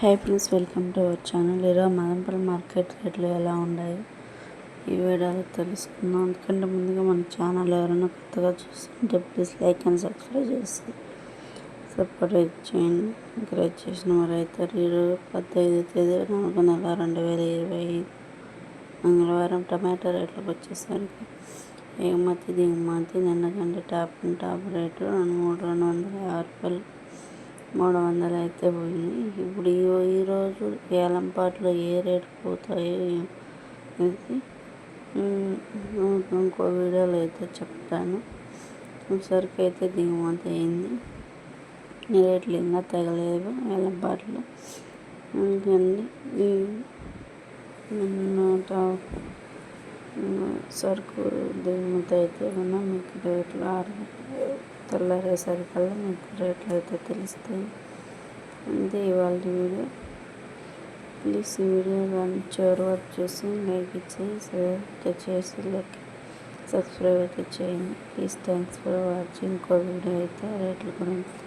Hi friends welcome to our channel ఈరోజు Madanapalle market రేట్లు ఎలా ఉన్నాయి? ఈ వీడియోలో తెలుసుకుందాం. అందుకంటే ముందుగా మన ఛానల్ ఎవరైనా కొత్తగా చూస్తుంటే ప్లీజ్ లైక్ అండ్ సబ్స్క్రైబ్ చేసి సపోర్ట్ చేయండి. ఎంకరేజ్ చేసిన వారు అయితే ఈరోజు పద్దెనిమిది తేదీ నాలుగు నెల రెండు వేల ఇరవై మంగళవారం టమాటా రేట్లకు వచ్చేసరికి ఎగుమతి దిగుమతి నిన్న కంటే టాప్ అండ్ టాప్ రేటు రెండు మూడు రెండు వందల యాభై రూపాయలు మూడు వందలు అయితే పోయింది. ఇప్పుడు ఈ ఈరోజు ఏలంపాట్లో ఏ రేటు పోతాయో ఇంకో వీడియోలో అయితే చెప్తాను. సరుకు అయితే దిగుమతి అయింది. రేట్లు ఇంకా తగలేదు ఏలంపాట్లో ఇంకండి నూట సరుకు దిగుమతి అయితే ఉన్న మీకు రేట్లు ఆరు తెల్లారేసరికల్లా మీకు రేట్లు అయితే తెలుస్తాయి. అంతే ఇవాళ వీడియో. ప్లీజ్ ఈ వీడియో కానీ చివరి వరకు చూసి లైక్ ఇచ్చేసి చేసి లైక్ సబ్స్క్రైబ్ అయితే చేయండి. Please thanks for watching. ఇంకో వీడియో అయితే రేట్ల గురించి